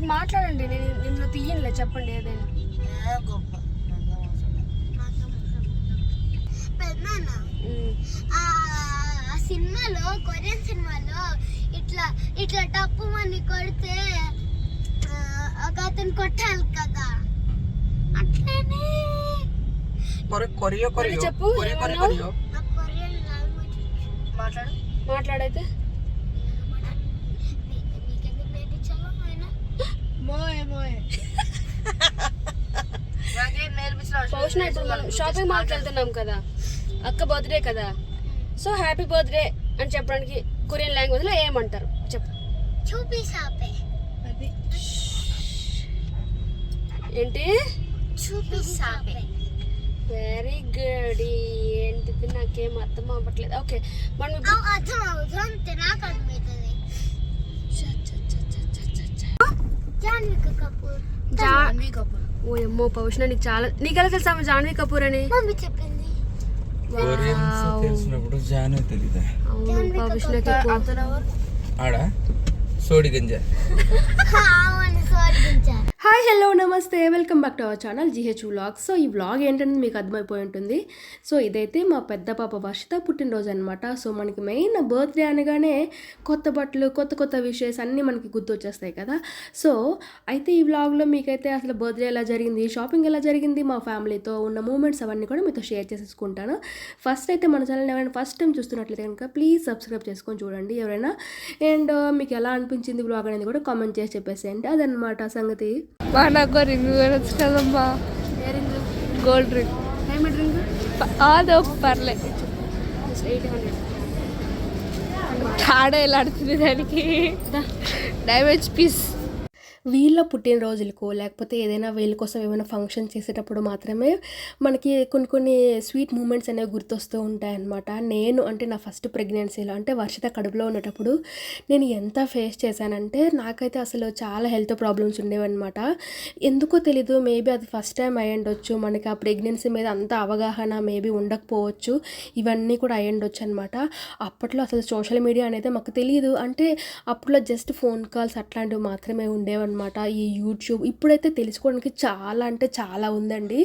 అయితే మాట్లాడండి నేను ఇందులో తీయనులే చెప్పండి ఏదైనా. ఆ ఆ సినిమాలో కొరియన్ సినిమాలో ఇట్లా ఇట్లా టప్పు మని కొడితే ఒక అతను కొట్టాలి కదా. అట్లనే. కొరి- కొరియో కొరియో చెప్పు, కొరియో కొరియో మాట్లాడు. మాట్లాడైతే. పౌష్ణ ఇప్పుడు మనం షాపింగ్ మాల్కి వెళ్తున్నాం కదా. అక్క బర్త్డే కదా. సో హ్యాపీ బర్త్డే అని చెప్పడానికి కొరియన్ లాంగ్వేజ్లో ఏమంటారు? చెప్పు. చూపి సాపే ఏంటి? చూపి సాపే వెరీ గుడ్ ఏంటిది? నాకేం అర్థం అవ్వట్లేదు. ఓకే మనం అర్థం అవుతుంది నాకు అర్థమవుతుంది జాన్వీ కపూర్. ఓ అమ్మో పౌష్ణ నీకు చాలా నీకు ఎలా తెలుసా జాన్వీ కపూర్ అని? మమ్మీ చెప్పింది. తెలిసినప్పుడు తెలీదా ఆడ? సోడి గంజ హాయ్ హలో నమస్తే. Welcome back to our channel GH vlog so ఈ వ్లాగ్ ఏంటనేది మీకు అర్థమైపోయి ఉంటుంది. సో ఇదైతే మా పెద్ద పాప వర్షిత పుట్టినరోజు అనమాట సో మనకి మెయిన్ బర్త్డే అనగానే కొత్త బట్టలు కొత్త కొత్త విషయస్ అన్నీ మనకి గుర్తొచ్చేస్తాయి కదా. సో అయితే ఈ వ్లాగ్లో మీకైతే అసలు బర్త్డే ఎలా జరిగింది షాపింగ్ ఎలా జరిగింది మా ఫ్యామిలీతో ఉన్న మూమెంట్స్ అవన్నీ కూడా మీతో షేర్ చేసేసుకుంటాను. ఫస్ట్ అయితే మన ఛానల్ ఎవరైనా ఫస్ట్ టైం చూస్తున్నట్లయితే కనుక ప్లీజ్ సబ్స్క్రైబ్ చేసుకొని చూడండి ఎవరైనా. అండ్ మీకు ఎలా అనిపించింది వ్లాగ్ అనేది కూడా కామెంట్ చేసి చెప్పేసేయండి. అదనమాట సంగతి. మా నాకు రింగ్ కొనొచ్చు కదమ్మా. Gold ring. అదో పర్లే. తాడ ఎలాడుతుంది దానికి. డ్యామేజ్ పీస్ వీళ్ళ పుట్టినరోజులకు లేకపోతే ఏదైనా వీళ్ళ కోసం ఏమైనా ఫంక్షన్ చేసేటప్పుడు మాత్రమే మనకి కొన్ని కొన్ని స్వీట్ మూమెంట్స్ అనేవి గుర్తొస్తూ ఉంటాయన్నమాట. నేను అంటే నా ఫస్ట్ ప్రెగ్నెన్సీలో అంటే వర్షిత కడుపులో ఉన్నప్పుడు నేను ఎంత ఫేస్ చేశానంటే నాకైతే అసలు చాలా హెల్త్ ప్రాబ్లమ్స్ ఉండేవన్నమాట. ఎందుకో తెలీదు మేబీ అది ఫస్ట్ టైం అయి ఉండొచ్చు. మనకి ఆ ప్రెగ్నెన్సీ మీద అంత అవగాహన మేబీ ఉండకపోవచ్చు. ఇవన్నీ కూడా అయి ఉండొచ్చు అనమాట అప్పట్లో అసలు సోషల్ మీడియా అనేది మాకు తెలియదు అంటే అప్పట్లో జస్ట్ ఫోన్ కాల్స్ అట్లాంటివి మాత్రమే ఉండేవన్నమాట. ఈ యూట్యూబ్. ఇప్పుడైతే తెలుసుకోవడానికి చాలా అంటే చాలా ఉందండి.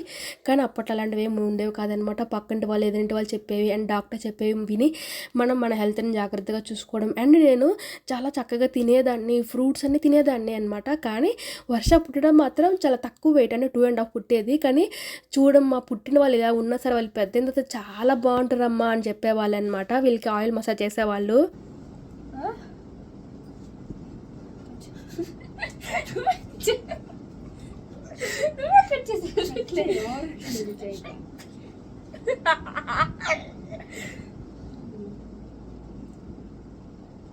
కానీ అప్పట్లో అలాంటివి ఏమి ఉండేవి కాదనమాట పక్కంటి వాళ్ళు ఎదురింటి వాళ్ళు చెప్పేవి అండ్ డాక్టర్ చెప్పేవి విని మనం మన హెల్త్ని జాగ్రత్తగా చూసుకోవడం. అండ్ నేను చాలా చక్కగా తినేదాన్ని ఫ్రూట్స్ అన్ని తినేదాన్ని అనమాట కానీ వర్ష పుట్టడం మాత్రం చాలా తక్కువ వెయిట్ అంటే టూ అండ్ హాఫ్ పుట్టేది. కానీ చూడమ్మా పుట్టిన వాళ్ళు ఇలా ఉన్నా సరే వాళ్ళు పెద్ద తర్వాత చాలా బాగుంటారమ్మా అని చెప్పేవాళ్ళు అనమాట వీళ్ళకి ఆయిల్ మసాజ్ చేసేవాళ్ళు.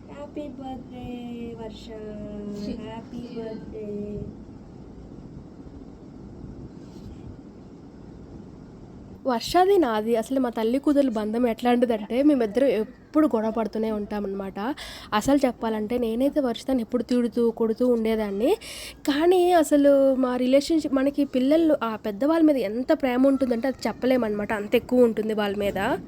Happy birthday Varsha happy birthday వర్షాది నాది. అసలు మా తల్లి కూతురు బంధం ఎట్లాంటిదంటే మేమిద్దరం ఎప్పుడు గొడవ పడుతూనే ఉంటామన్నమాట. అసలు చెప్పాలంటే నేనైతే వర్షాన్ని ఎప్పుడు తిడుతూ కొడుతూ ఉండేదాన్ని. కానీ అసలు మా రిలేషన్షిప్ మనకి పిల్లలు ఆ పెద్దవాళ్ళ మీద ఎంత ప్రేమ ఉంటుందంటే అది చెప్పలేమన్నమాట. అంత ఎక్కువ ఉంటుంది వాళ్ళ మీద.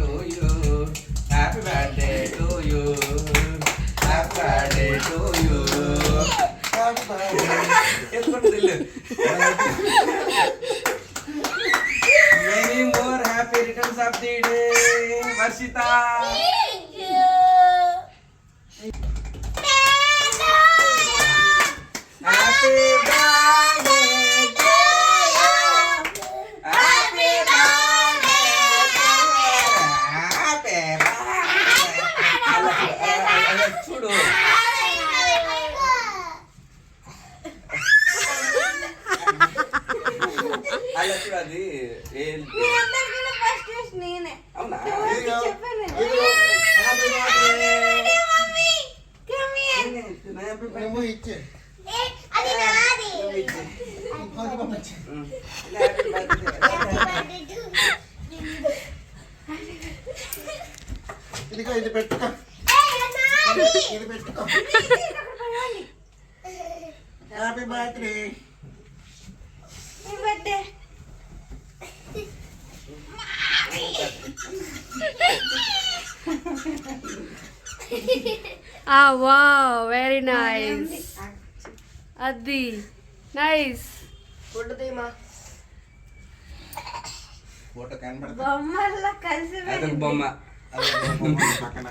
to you. Happy birthday to you. Happy birthday to you. Happy birthday. ಎತ್ಕೊಂಡಿಲ್ಲ many more happy returns of the day Varshitha birthday birthday ఇదిగో ఇది పెట్టుకో. ఇది పెట్టుకో. హ్యాపీ బర్త్డే ఆ వా వెరీ నైస్ అది నైస్ ఫోటో బొమ్మ. అదే బొమ్మ. పక్కన.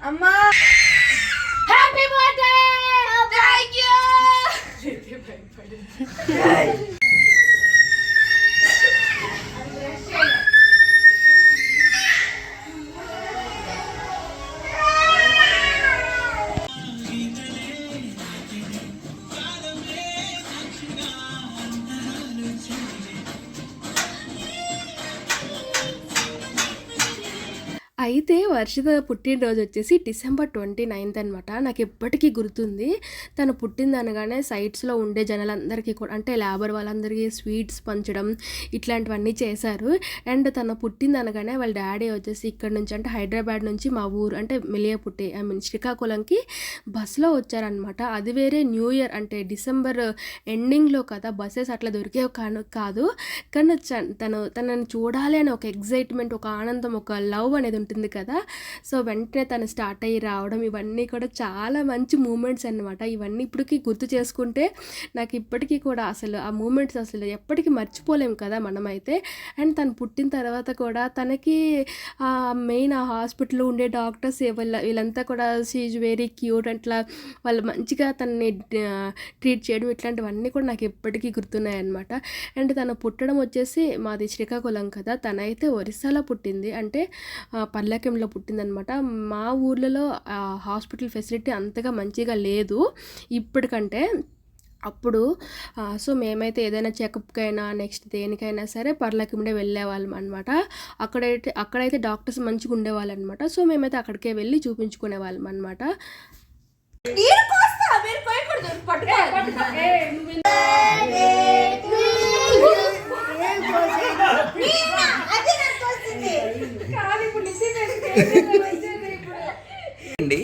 ఆ, మెల్లగా. హ్యాపీ బర్త్డే థ్యాంక్ యూ అయితే వర్షిత పుట్టినరోజు వచ్చేసి డిసెంబర్ ట్వంటీ నైన్త్ అనమాట నాకు ఎప్పటికీ గుర్తుంది. తను పుట్టింది అనగానే సైట్స్లో ఉండే జనాలందరికీ కూడా అంటే లేబర్ వాళ్ళందరికీ స్వీట్స్ పంచడం ఇట్లాంటివన్నీ చేశారు. అండ్ తను పుట్టింది అనగానే వాళ్ళ డాడీ వచ్చేసి ఇక్కడ నుంచి అంటే హైదరాబాద్ నుంచి మా ఊరు అంటే మెలియపుట్టి ఐ మీన్ శ్రీకాకుళంకి బస్సులో వచ్చారనమాట అది వేరే న్యూ ఇయర్ అంటే డిసెంబర్ ఎండింగ్లో కదా బస్సెస్ అట్లా దొరికేవి కాను కాదు. కానీ తను తనని చూడాలి అని ఒక ఎగ్జైట్మెంట్ ఒక ఆనందం ఒక లవ్ అనేది ఉంటుంది కదా. సో వెంటనే తను స్టార్ట్ అయ్యి రావడం ఇవన్నీ కూడా చాలా మంచి మూమెంట్స్ అన్నమాట. ఇవన్నీ ఇప్పటికీ గుర్తు చేసుకుంటే నాకు ఇప్పటికీ కూడా అసలు ఆ మూమెంట్స్ అసలు ఎప్పటికీ మర్చిపోలేము కదా మనమైతే. అండ్ తను పుట్టిన తర్వాత కూడా తనకి మెయిన్ ఆ హాస్పిటల్లో ఉండే డాక్టర్స్ వీళ్ళ వీళ్ళంతా కూడా షీజ్ వెరీ క్యూట్ అట్లా వాళ్ళు మంచిగా తనని ట్రీట్ చేయడం ఇట్లాంటివన్నీ కూడా నాకు ఎప్పటికీ గుర్తున్నాయి అనమాట అండ్ తను పుట్టడం వచ్చేసి మాది శ్రీకాకుళం కదా. తనైతే ఒరిస్సాలో పుట్టింది. అంటే పల్లె పల్లెకంలో పుట్టిందనమాట మా ఊర్లలో హాస్పిటల్ ఫెసిలిటీ అంతగా మంచిగా లేదు ఇప్పటికంటే అప్పుడు సో మేమైతే ఏదైనా చెకప్కి అయినా నెక్స్ట్ దేనికైనా సరే పర్లకిమిడే వెళ్ళేవాళ్ళం అనమాట అక్కడైతే అక్కడైతే డాక్టర్స్ మంచిగా ఉండేవాళ్ళు అనమాట సో మేమైతే అక్కడికే వెళ్ళి చూపించుకునే వాళ్ళం అనమాట అండి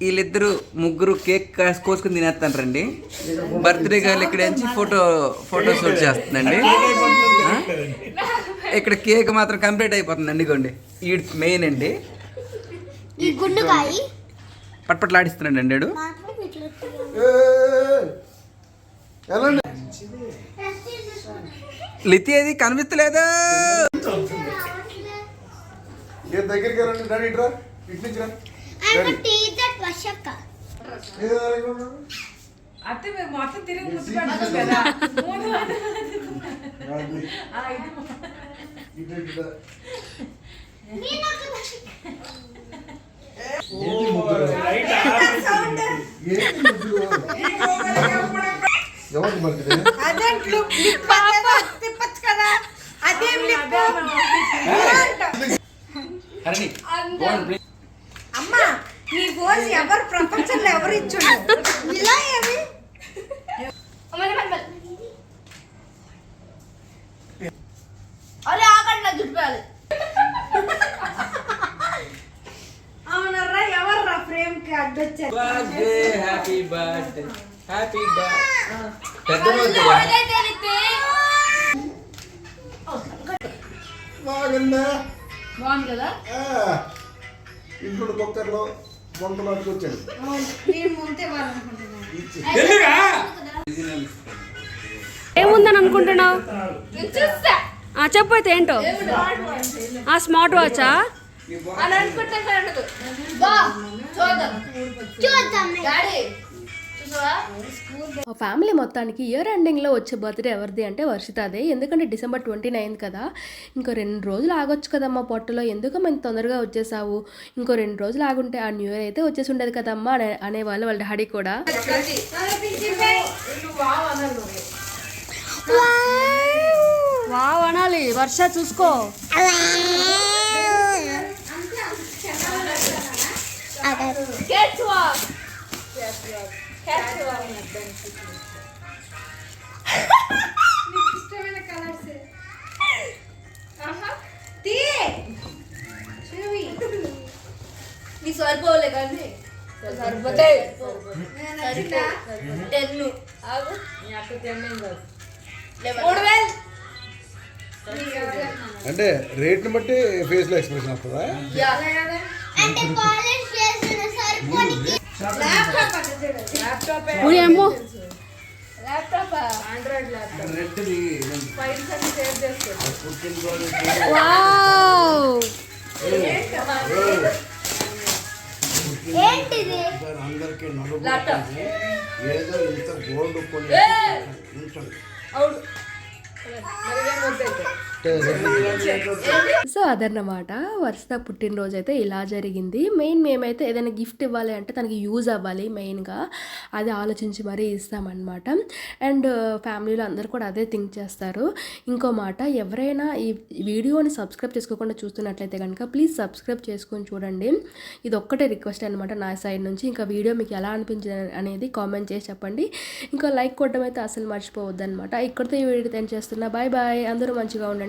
వీళ్ళిద్దరు ముగ్గురు కేక్ కాస్- కోసుకుని తినేస్తారండి బర్త్డే గర్ల్ ఇక్కడ నుంచి ఫోటో ఫోటో షూట్ చేస్తుందండి? ఇక్కడ కేక్ మాత్రం కంప్లీట్ అయిపోతుందండి ఇగోండి. ఈ మెయిన్ అండి. పట్పట్లాడిస్తున్నాడు అండి లితి అది కనిపిస్తలేదు. దగ్గరికి రండి డాడీ ఇట్రా ఇటు నుంచి రా ఆయన టీచర్ వర్షక్క ఏ దానికి ఉన్నావు? అత్తే మీరు మొత్తం తిరిగి ముద్దు పెడతారు కదా ముందు రాజీ. ఇటు ఇటు రా. ఏంటి ముద్దు? ఎవరికి బర్త్డే అదే లిప్ లిప్ తిప్పచ్చు కదా అదేం లిప్ హరిణి, go on, ఎవరు ప్రపంచంలో ఎవరు ఇచ్చుండు ఇలా ఏమి? అరే ఆగండి నా జుట్టు కార్డు వచ్చారు birthday happy birthday happy birthday పెద్ద బాగుందా బాగుంది కదా? ఇంట్లో కుక్కర్లో ముందే వాళ్ళనుకుంటున్నాను ఏముందని అనుకుంటున్నావు? ఆ చెప్పు అయితే ఏంటో? ఆ స్మార్ట్ వాచా? చూద్దాం. ఆ ఫ్యామిలీ మొత్తానికి ఇయర్ ఎండింగ్లో వచ్చే బర్త్డే ఎవరిది అంటే వర్షితాదే. ఎందుకంటే డిసెంబర్ ట్వంటీ నైన్త్ కదా. ఇంకో రెండు రోజులు ఆగొచ్చు కదమ్మా పొట్టలో. ఎందుకు మేము తొందరగా వచ్చేసావు? ఇంకో రెండు రోజులు ఆగుంటే ఆ న్యూ ఇయర్ అయితే వచ్చేసి ఉండేది కదమ్మా అనే అనేవాళ్ళు వాళ్ళ డాడీ కూడా. వావ్ అనాలి. వర్ష చూసుకో. ఇష్టమైన కలర్స్ నీకు సరిపోలే కానీ టెన్ మూడు వేలు అంటే రేట్ని బట్టి ఫేస్లో ఎక్స్ప్రెషన్ వస్తుందా ల్యాప్టాప్ ఏంటిది? అందరికీ నలుగు ఏదో ఇంత గోల్డ్ కొని ఉంచండి. సో అదన్నమాట. వరుస పుట్టినరోజు అయితే ఇలా జరిగింది. మెయిన్ మేమైతే ఏదైనా గిఫ్ట్ ఇవ్వాలి అంటే తనకి యూజ్ అవ్వాలి మెయిన్గా. అది ఆలోచించి మరీ ఇస్తామన్నమాట. అండ్ ఫ్యామిలీలో అందరూ కూడా అదే థింక్ చేస్తారు. ఇంకో మాట ఎవరైనా ఈ వీడియోని సబ్స్క్రైబ్ చేసుకోకుండా చూస్తున్నట్లయితే కనుక ప్లీజ్ సబ్స్క్రైబ్ చేసుకొని చూడండి. ఇది ఒక్కటే రిక్వెస్ట్ అనమాట నా సైడ్ నుంచి. ఇంకా వీడియో మీకు ఎలా అనిపించింది అనేది కామెంట్ చేసి చెప్పండి. ఇంకా లైక్ కొట్టడం అయితే అసలు మర్చిపోవద్దు అనమాట ఇక్కడితో ఈ వీడియో ఎండ్ చేస్తున్నా. Bye bye. అందరూ మంచిగా ఉండండి.